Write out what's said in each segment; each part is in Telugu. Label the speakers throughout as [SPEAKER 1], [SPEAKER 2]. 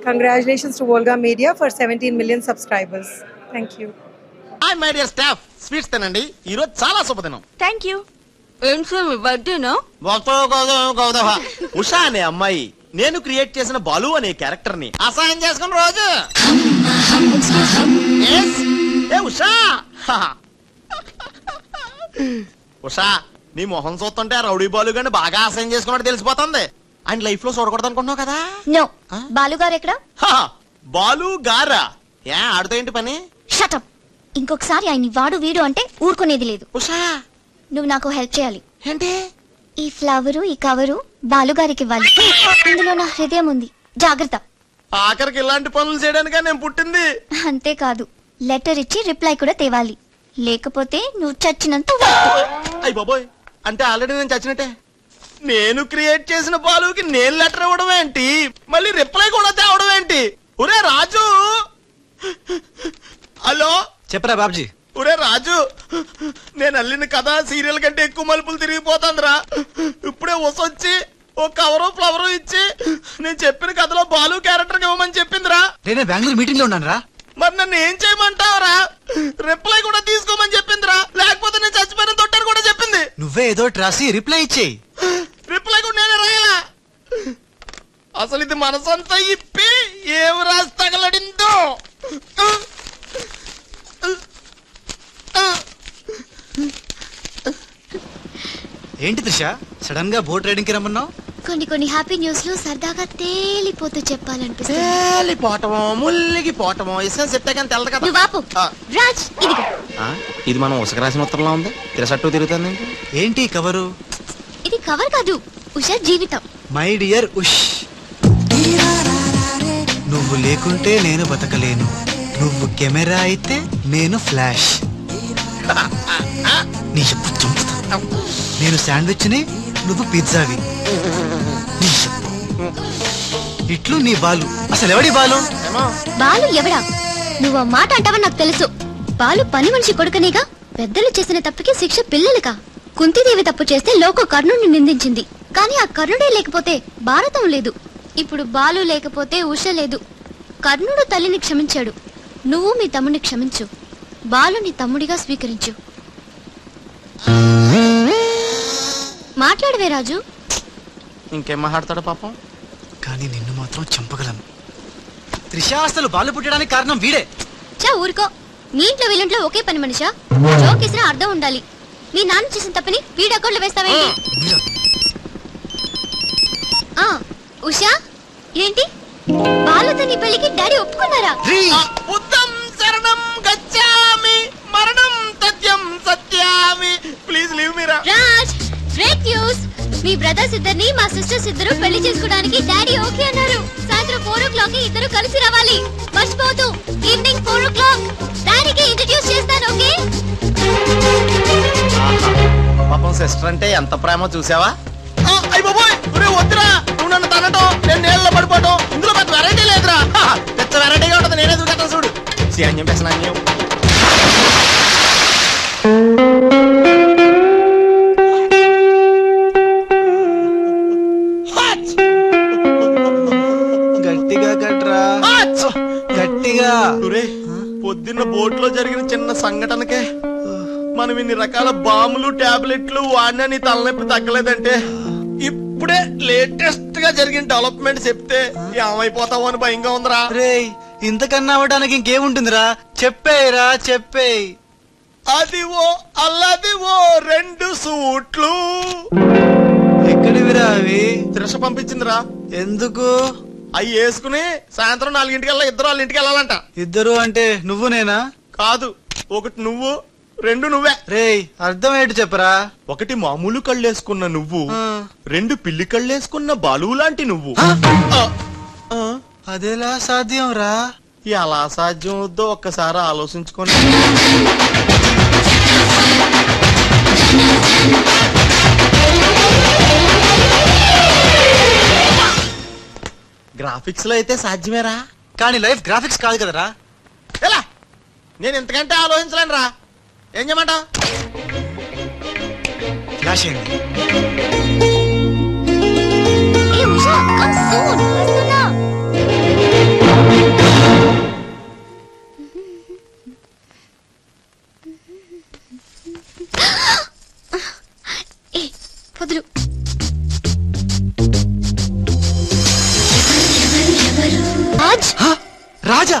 [SPEAKER 1] Congratulations to Volga Media for 17 million subscribers. Thank you.
[SPEAKER 2] Hi my dear staff sweets తినండి. ఈ రోజు చాలా శుభదినం.
[SPEAKER 3] థ్యాంక్ యూ ఏం సార్ మీ బర్త్డేనా
[SPEAKER 2] గౌతమ ఉషా అనే అమ్మాయి. నేను క్రియేట్ చేసిన బాలు అనే క్యారెక్టర్ని అసహాయం చేసుకున్న రోజు. Yes? ఏ ఉషా? ఉషా నీ మొహం చూస్తుంటే ఆ రౌడీ బాలు గాని బాగా అసహ్యం చేసుకున్నట్టు తెలిసిపోతుంది. ఆయన లైఫ్లో చూడకూడదు అనుకుంటున్నావు కదా?
[SPEAKER 3] నో.
[SPEAKER 2] ఆ?
[SPEAKER 3] బాలుగారు ఎక్కడ?
[SPEAKER 2] హా, బాలు గారా? ఏ ఆడుతో ఏంటి పని?
[SPEAKER 3] షటప్. ఇంకొకసారి ఆయన్ని వాడు వీడు అంటే ఊరుకునేది లేదు.
[SPEAKER 2] ఉషా!
[SPEAKER 3] నువ్వు నాకు హెల్ప్ చేయాలి.
[SPEAKER 2] ఏంటి?
[SPEAKER 3] ఈ ఫ్లవరు ఈ కవరు బాలుగారికి ఇవ్వాలి. ఇందులో నా హృదయం ఉంది. జాగ్రత్త.
[SPEAKER 2] ఆఖరికి ఇలాంటి పనులు చేయడానికా నేను పుట్టింది?
[SPEAKER 3] అంతేకాదు లెటర్ ఇచ్చి రిప్లై కూడా తేవాలి. లేకపోతే నువ్వు చచ్చినంత.
[SPEAKER 2] అయ్యి బాబోయ్ అంటే ఆల్రెడీ నేను చచ్చినట్టే. నేను క్రియేట్ చేసిన బాలుకి నేను లెటర్ ఇవ్వడం ఏంటి? మళ్ళీ రిప్లై కూడా తేవడం ఏంటి? ఒరే రాజు! హలో?
[SPEAKER 4] చెప్పరా బాబ్జీ.
[SPEAKER 2] ఒరే రాజు! నేను అల్లిన కథ సీరియల్ కంటే ఎక్కువ మలుపులు తిరిగిపోతుందిరా. ఇప్పుడే వసొచ్చి ఓ కవరు ఫ్లవరు ఇచ్చి నేను చెప్పిన కథలో బాలు క్యారెక్టర్ ఇవ్వమని చెప్పిందిరా.
[SPEAKER 4] నేనే బెంగళూరు మీటింగ్లో ఉన్నాను రా
[SPEAKER 2] మరి నన్ను ఏం చేయమంటావురా? రిప్లై కూడా తీసుకోమని చెప్పిందిరా. లేకపోతే నేను చచ్చిపోయిన తొట్టని కూడా చెప్పింది.
[SPEAKER 4] నువ్వే ఏదో రాసి రిప్లై ఇచ్చేయి
[SPEAKER 2] రిప్లై కూడా నేనే రాయలా అసలు ఇది మనసంతా ఇప్పి ఏం రాసి తగలడిందో
[SPEAKER 4] ఏంటి త్రిష? సడన్గా బోట్ రైడింగ్కి రమ్మన్నావు?
[SPEAKER 3] కొన్ని కొన్ని హ్యాపీ న్యూస్లో సరదాగా తేలిపోతూ చెప్పాలనిపిస్తుంది.
[SPEAKER 2] తేలిపోవటమో ముల్లిగిపోవటమో ఇష్టం చెప్తే కానీ తెలదు కదా.
[SPEAKER 3] నువ్వు ఆపు.
[SPEAKER 2] ఆ,
[SPEAKER 3] రాజ్ ఇదిగో.
[SPEAKER 2] ఆ, ఇది మనం ఉసక రాసిన ఉత్తరంలో ఉంది? తిరసట్టు తిరుగుతుంది.
[SPEAKER 4] ఏంటి కవరు?
[SPEAKER 3] ఇది కవర్ కాదు ఉషా జీవితం.
[SPEAKER 4] మై డియర్ ఉష్. నువ్వు లేకుంటే నేను బతకలేను. నువ్వు కెమెరా అయితే నేను ఫ్లాష్. నీ చెప్పు చంపుతా నేను శాండ్విచ్ని నువ్వు పిజ్జావి. నీ చెప్పు. ఇట్లు నీ బాలు. అసలు ఎవడి బాలు?
[SPEAKER 3] బాలు ఎవడా? నువ్వు ఆ మాట అంటావని నాకు తెలుసు. బాలు పని మనిషి కొడుకనేగా పెద్దలు చేసిన తప్పుకి శిక్ష పిల్లలుగా కుంతిదేవి తప్పు చేస్తే లోక కర్ణుడిని నిందించింది. కానీ ఆ కర్ణుడే లేకపోతే భారతం లేదు. ఇప్పుడు బాలు లేకపోతే ఉష లేదు. కర్ణుడు తల్లిని క్షమించాడు. నువ్వు మీ తమ్ముడిని క్షమించు. బాలు నీ తమ్ముడిగా స్వీకరించు. మాట్లాడవే రాజు.
[SPEAKER 2] ఇంకేం మాట్లాడతాడు పాపం?
[SPEAKER 4] కానీ నిన్ను మాత్రం చంపగలను. త్రిష అసలు బాలు పుట్టడానికి కారణం వీడే.
[SPEAKER 3] చా ఊరుకో. మీ ఇంట్లో వీళ్ళంట్లో ఒకే పని మనిషా? జోక్ వేసిన అర్థం ఉండాలి. మీ నాన్న చేసిన తప్పని వీడి అకౌంట్లో వేస్తావేంటి? ఉషా? ఏంటి? బాలుతో నీ పెళ్ళికి డాడీ ఒప్పుకున్నారా?
[SPEAKER 2] బుద్ధం శరణం గచ్చామి మరణం తథ్యం సత్యామి. Please leave Meera
[SPEAKER 3] Raj break news me brothers ఇద్దరిని మా సిస్టర్స్ ఇద్దరు పెళ్ళి చేసుకోవడానికి డాడీ ఓకే అన్నారు. సాయంత్రం ఫోర్ ఓ క్లాక్కి ఇద్దరు కలిసి రావాలి. మర్చిపోవద్దు. ఈవినింగ్ ఫోర్ ఓ క్లాక్ డాడీకి ఇంట్రడ్యూస్ చేస్తాను ఓకే?
[SPEAKER 2] పాపం సిస్టర్ అంటే ఎంత ప్రేమ చూసావా? అయ్యి బాబోయ్ ఒరే వద్దురా. నువ్వు నన్ను తనటం నేను నీళ్ళలో పడిపోవటం సీన్యం పెసనాన్యం
[SPEAKER 4] గట్టిగా కట్రా. గట్టిగా.
[SPEAKER 2] పొద్దున్న బోట్లో జరిగిన చిన్న సంఘటనకే మనం ఇన్ని రకాల బాంబులు టాబ్లెట్లు వాడినా నీ తలనొప్పి తగ్గలేదంటే. ఇప్పుడే లేటెస్ట్గా జరిగిన డెవలప్మెంట్ చెప్తే ఏమైపోతావు అని భయంగా ఉందిరా.
[SPEAKER 4] ఇంతకన్నా అవ్వడానికి ఇంకేముంటుందిరా? చెప్పేయరా చెప్పేయ్.
[SPEAKER 2] అదివో అల్లదివో రెండు సూట్లు.
[SPEAKER 4] ఎక్కడివిరా అవి?
[SPEAKER 2] త్రిష పంపించిందిరా.
[SPEAKER 4] ఎందుకు?
[SPEAKER 2] అవి వేసుకుని సాయంత్రం నాలుగింటికల్లా ఇద్దరు వాళ్ళ ఇంటికి వెళ్ళాలంట
[SPEAKER 4] ఇద్దరు అంటే నువ్వు నేనా?
[SPEAKER 2] కాదు ఒకటి నువ్వు రెండు నువ్వే.
[SPEAKER 4] రేయ్ అర్థం ఏంటి చెప్పరా?
[SPEAKER 2] ఒకటి మామూలు కళ్ళేసుకున్న నువ్వు. రెండు పిల్లి కళ్ళేసుకున్న బాలువు లాంటి నువ్వు.
[SPEAKER 4] అదెలా సాధ్యం రా?
[SPEAKER 2] ఎలా సాధ్యం అవుద్దో ఒక్కసారి ఆలోచించుకొని. గ్రాఫిక్స్లో అయితే సాధ్యమేరా?
[SPEAKER 4] కానీ లైఫ్ గ్రాఫిక్స్ కాదు కదరా.
[SPEAKER 2] ఎలా? నేను ఇంతకంటే ఆలోచించలేను రా ఏం చేయమంటావు?
[SPEAKER 4] ఫ్లాష్ అయింది
[SPEAKER 3] రాజ్?
[SPEAKER 4] రాజా!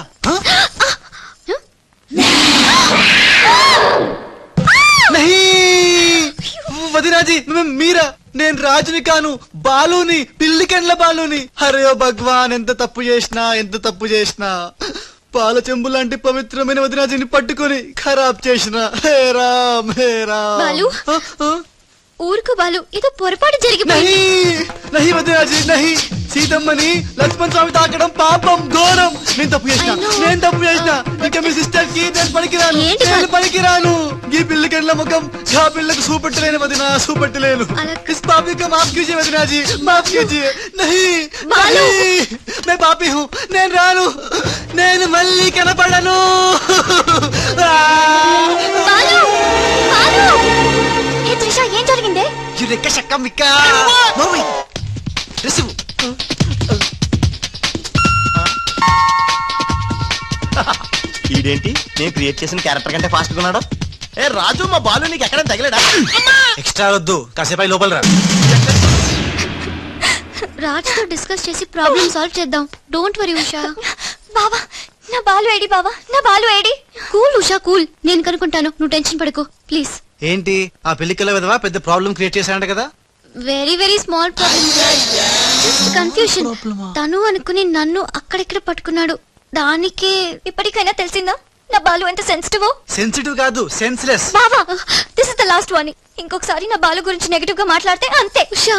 [SPEAKER 4] వదినాజీ మీరా? నేను రాజుని కాను బాలుని పిల్లికెండ్ల బాలుని. హరే భగవాన్ ఎంత తప్పు చేసినా ఎంత తప్పు చేసినా. పాల చెంబు లాంటి పవిత్రమైన వదినాజీని పట్టుకొని ఖరాబ్ చేసిన. హే రామ్ హే రామ్.
[SPEAKER 3] బాలు? ఊరుకు బాలు ఏదో పొరపాటు జరిగిపోయింది.
[SPEAKER 4] నహీ వదినాజీ నహీ! సీతమ్మని లక్ష్మణ్ స్వామి తాకడం పాపం ఘోరం. నేను తప్పు చేసిన. నేను తప్పు చేసిన. ఇంకా మీ సిస్టర్కి నేను పనికిరాను. నేను పనికిరాను. ఈ పిల్ల కండ్ల ముఖం ఆ పిల్లకు చూపెట్టలేను వదిన చూపెట్టలేను మాఫ్ కీజియే వదినాజీ మాఫ్ కీజియే
[SPEAKER 3] నహీ
[SPEAKER 4] నహీ. నేను పాపి హూ. నేను రాను. నేను మళ్ళీ కనపడను.
[SPEAKER 3] ఏం జరిగింది?
[SPEAKER 4] రిక్క షక్క మిక్క రిసివ్
[SPEAKER 2] ఈడేంటి? నేను క్రియేట్ చేసిన క్యారెక్టర్ కంటే ఫాస్ట్ ఉన్నాడు? ఏ రాజు మా బాలు నీకు ఎక్కడ తగిలేడా?
[SPEAKER 4] ఎక్స్ట్రా వద్దు. కాసేపు లోపల రా.
[SPEAKER 3] రాజ్తో డిస్కస్ చేసి ప్రాబ్లం సాల్వ్ చేద్దాం. Don't worry Usha. బావా నా బాలు ఏడి బావా? నా బాలు ఏడి? కూల్ ఉషా కూల్ నేను కనుక్కుంటాను. నువ్వు టెన్షన్ పడకు. ప్లీజ్
[SPEAKER 4] ఏంటి? ఆ పెళ్ళికల విధవా? పెద్ద ప్రాబ్లం క్రియేట్ చేశాడంట కదా?
[SPEAKER 3] Very very small problem just confusion తను అనుకుని నన్ను అక్కడిక్కడ పట్టుకున్నాడు. దానికే ఇప్పటికైనా తెలిసిందా? నా బాలు ఎంత సెన్సిటివ్
[SPEAKER 4] సెన్సిటివ్ కాదు సెన్స్లెస్
[SPEAKER 3] బావా this is the last one ఇంకొకసారి నా బాలు గురించి నెగటివ్గా మాట్లాడితే అంతే. ఉషా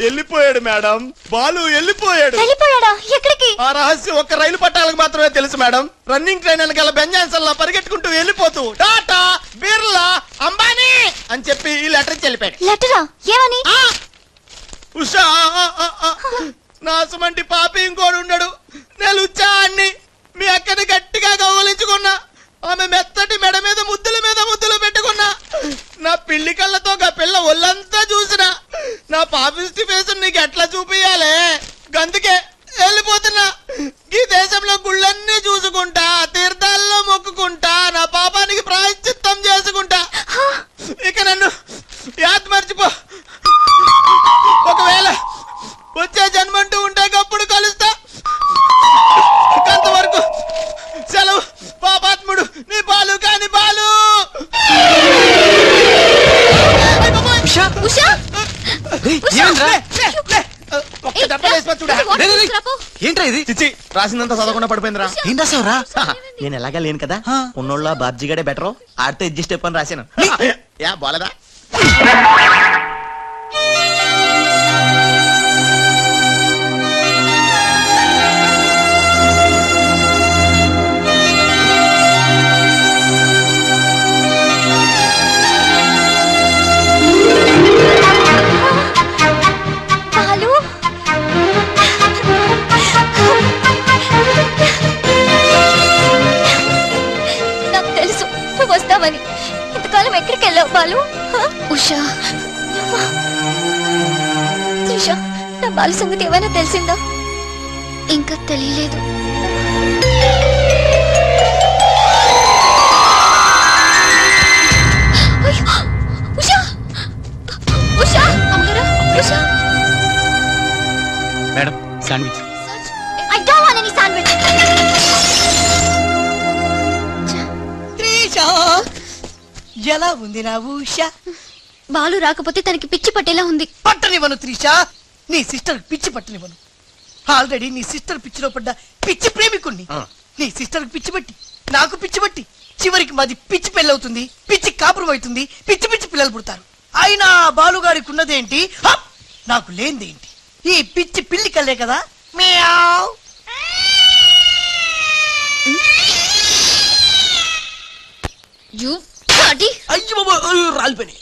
[SPEAKER 2] వెళ్ళిపోయాడు మేడం. బాలు వెళ్ళిపోయాడు.
[SPEAKER 3] వెళ్ళిపోయాడా? ఎక్కడికి?
[SPEAKER 2] ఆ రహస్యం ఒక్క రైలు పట్టాలకు మాత్రమే తెలుసు మేడం. రన్నింగ్ ట్రైన్ వెనకాల బెంజాన్సన్ పరిగెట్టుకుంటూ వెళ్ళిపోతూ టాటా బిర్లా అంబానీ అని చెప్పి ఈ లెటర్ ఇచ్చి వెళ్ళిపోయాడు.
[SPEAKER 3] లెటరా? ఏమని!
[SPEAKER 2] ఉషా ఆ, ఆ, ఆ. నా సుమంటి పాపి ఇంకోడు ఉండడు నేను ఉచ్చాన్ని మీ అక్కని గట్టిగా గౌరవించుకున్నా. ఆమె మెత్తటి గందుకే ఒక్క దెబ్బ వేసి చూడా.
[SPEAKER 4] రే, రే, రే. ఏంట్రా ఇది?
[SPEAKER 2] చిచ్చి రాసిందంతా చదవకుండా పడిపోయిందిరా.
[SPEAKER 4] ఏం రాసావురా
[SPEAKER 2] నేను ఎలాగా లేను కదా. ఉన్నోళ్ళ బాబ్జీగాడే బెటర్? ఆడితే అడ్జస్ట్ అయిపోయి రాశాను. యా బాలేదా?
[SPEAKER 3] వస్తావని ఇంతకాలం ఎక్కడికి వెళ్ళావు బాలు? ఉషా. త్రిష నా బాలు సంగతి ఏమైనా తెలిసిందా? ఇంకా తెలియలేదు. అయ్యో! ఉషా! ఉషా! అమ్మగారు ఉషా!
[SPEAKER 4] Madam sandwich.
[SPEAKER 5] ఎలా ఉంది నా ఊష?
[SPEAKER 3] బాలు రాకపోతే తనకి పిచ్చి పట్టేలా ఉంది.
[SPEAKER 5] పట్టనివ్వను త్రిష. నీ సిస్టర్ పిచ్చి పట్టనివ్వను. ఆల్రెడీ నీ సిస్టర్ పిచ్చిలో పడ్డ పిచ్చి ప్రేమికుణ్ణి.
[SPEAKER 2] ఆ.
[SPEAKER 5] నీ సిస్టర్ పిచ్చి పట్టి నాకు పిచ్చి పట్టి. చివరికి మాది పిచ్చి పెళ్ళవుతుంది పిచ్చి కాపురం అవుతుంది పిచ్చి పిచ్చి పిల్లలు పుడతారు. అయినా ఆ బాలుగారికి ఉన్నదేంటి హప్! నాకు లేనిదేంటి? ఈ పిచ్చి పిల్లి కల్లే కదా? మియావ్.
[SPEAKER 3] యు
[SPEAKER 5] అయ్యో అయ్యో, రాలిపోయినాయి.